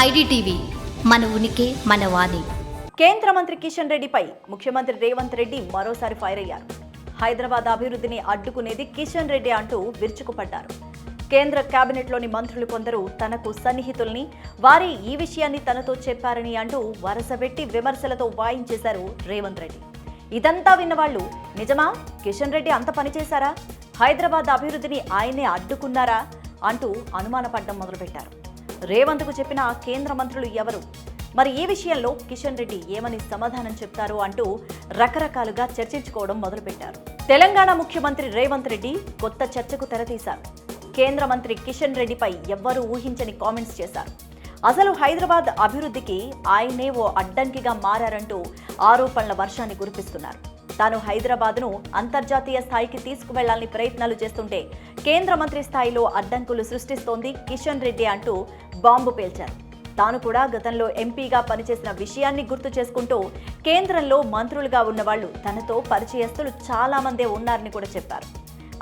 IDTV మన ఉనికి మన వాణి. కేంద్ర మంత్రి కిషన్ రెడ్డిపై ముఖ్యమంత్రి రేవంత్ రెడ్డి మరోసారి ఫైర్ అయ్యారు. హైదరాబాద్ అభివృద్ధిని అడ్డుకునేది కిషన్ రెడ్డి అంటూ విరుచుకుపడ్డారు. కేంద్ర కేబినెట్లోని మంత్రులు కొందరు తనకు సన్నిహితుల్ని వారి ఈ విషయాన్ని తనతో చెప్పారని అంటూ వరసబెట్టి విమర్శలతో వాయించేశారు రేవంత్ రెడ్డి. ఇదంతా విన్నవాళ్ళు నిజమా? కిషన్ రెడ్డి అంత పనిచేశారా హైదరాబాద్ అభివృద్ధిని ఆయనే అడ్డుకున్నారా? అంటూ అనుమానపడ్డం మొదలుపెట్టారు. రేవంత్కు చెప్పిన కేంద్ర మంత్రులు ఎవరు? మరి ఈ విషయంలో కిషన్ రెడ్డి ఏమని సమాధానం చెప్తారు అంటూ రకరకాలుగా చర్చించుకోవడం మొదలుపెట్టారు. తెలంగాణ ముఖ్యమంత్రి రేవంత్ రెడ్డి కొత్త చర్చకు తెరతీశారు. కేంద్ర మంత్రి కిషన్ రెడ్డిపై ఎవ్వరూ ఊహించని కామెంట్స్ చేశారు. అసలు హైదరాబాద్ అభివృద్ధికి ఆయనే ఓ అడ్డంకిగా మారారంటూ ఆరోపణల వర్షాన్ని కురిపిస్తున్నారు. తాను హైదరాబాద్ను అంతర్జాతీయ స్థాయికి తీసుకువెళ్ళాలని ప్రయత్నాలు చేస్తుంటే కేంద్ర మంత్రి స్థాయిలో అడ్డంకులు సృష్టిస్తోంది కిషన్ రెడ్డి అంటూ బాంబు పేల్చారు. తాను కూడా గతంలో ఎంపీగా పనిచేసిన విషయాన్ని గుర్తు చేసుకుంటూ కేంద్రంలో మంత్రులుగా ఉన్నవాళ్ళు తనతో పరిచయస్తులు చాలా మందే ఉన్నారని కూడా చెప్పారు.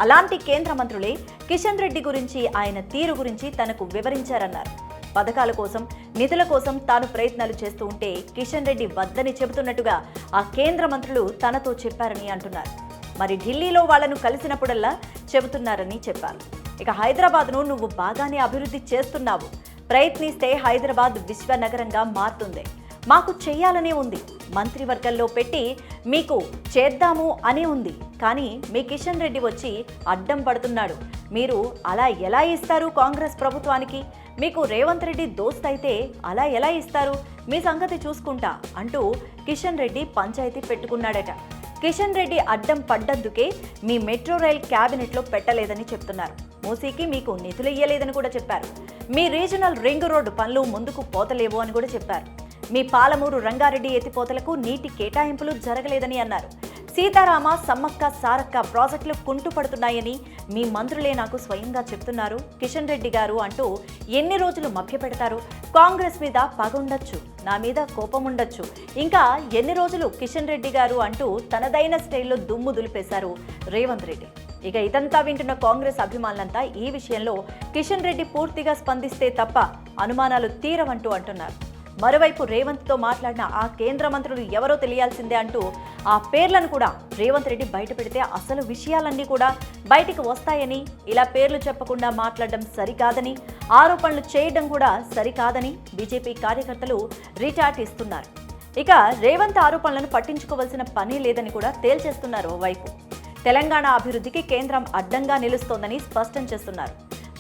అలాంటి కేంద్ర మంత్రులే కిషన్ రెడ్డి గురించి ఆయన తీరు గురించి తనకు వివరించారన్నారు. పథకాల కోసం నిధుల కోసం తాను ప్రయత్నాలు చేస్తూ ఉంటే కిషన్ రెడ్డి వద్దని చెబుతున్నట్టుగా ఆ కేంద్ర మంత్రులు తనతో చెప్పారని అంటున్నారు. మరి ఢిల్లీలో వాళ్ళను కలిసినప్పుడల్లా చెబుతున్నారని చెప్పారు. ఇక హైదరాబాద్ను నువ్వు బాగానే అభివృద్ధి చేస్తున్నావు. ప్రయత్నిస్తే హైదరాబాద్ విశ్వనగరంగా మారుతుంది. మాకు చేయాలనే ఉంది. మంత్రివర్గంలో పెట్టి మీకు చేద్దాము అని ఉంది. కానీ మీ కిషన్ రెడ్డి వచ్చి అడ్డం పడుతున్నాడు. మీరు అలా ఎలా ఇస్తారు కాంగ్రెస్ ప్రభుత్వానికి? మీకు రేవంత్ రెడ్డి దోస్త్ అయితే అలా ఎలా ఇస్తారు? మీ సంగతి చూసుకుంటా అంటూ కిషన్ రెడ్డి పంచాయతీ పెట్టుకున్నాడట. కిషన్ రెడ్డి అడ్డం పడ్డందుకే మీ మెట్రో రైల్ క్యాబినెట్లో పెట్టలేదని చెప్తున్నారు. మూసీకి మీకు నిధులు ఇయ్యలేదని కూడా చెప్పారు. మీ రీజనల్ రింగ్ రోడ్డు పనులు ముందుకు పోతలేవు అని కూడా చెప్పారు. మీ పాలమూరు రంగారెడ్డి ఎత్తిపోతలకు నీటి కేటాయింపులు జరగలేదని అన్నారు. సీతారామ సమ్మక్క సారక్క ప్రాజెక్టులు కుంటుపడుతున్నాయని మీ మంత్రులే నాకు స్వయంగా చెప్తున్నారు. కిషన్ రెడ్డి గారు అంటూ ఎన్ని రోజులు మభ్యపెడతారు? కాంగ్రెస్ మీద పగ ఉండొచ్చు నా మీద కోపం ఉండొచ్చు. ఇంకా ఎన్ని రోజులు కిషన్ రెడ్డి గారు అంటూ తనదైన స్టైల్లో దుమ్ము దులిపేశారు రేవంత్ రెడ్డి. ఇక ఇదంతా వింటున్న కాంగ్రెస్ అభిమానులంతా ఈ విషయంలో కిషన్ రెడ్డి పూర్తిగా స్పందిస్తే తప్ప అనుమానాలు తీరవంటూ అంటున్నారు. మరోవైపు రేవంత్తో మాట్లాడిన ఆ కేంద్ర మంత్రులు ఎవరో తెలియాల్సిందే అంటూ ఆ పేర్లను కూడా రేవంత్ రెడ్డి బయట పెడితే అసలు విషయాలన్నీ కూడా బయటికి వస్తాయని ఇలా పేర్లు చెప్పకుండా మాట్లాడడం సరికాదని ఆరోపణలు చేయడం కూడా సరికాదని బీజేపీ కార్యకర్తలు రిటార్ట్ ఇస్తున్నారు. ఇక రేవంత్ ఆరోపణలను పట్టించుకోవాల్సిన పని లేదని కూడా తేల్చేస్తున్నారు ఓవైపు తెలంగాణ అభివృద్ధికి కేంద్రం అడ్డంగా నిలుస్తోందని స్పష్టం చేస్తున్నారు.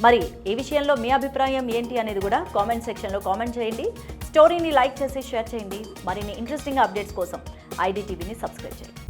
మరి ఈ విషయంలో మీ అభిప్రాయం ఏంటి అనేది కూడా కామెంట్ సెక్షన్లో కామెంట్ చేయండి. స్టోరీని లైక్ చేసి షేర్ చేయండి. మరిన్ని ఇంట్రెస్టింగ్ అప్డేట్స్ కోసం ఐడి టీవీని సబ్స్క్రైబ్ చేయండి.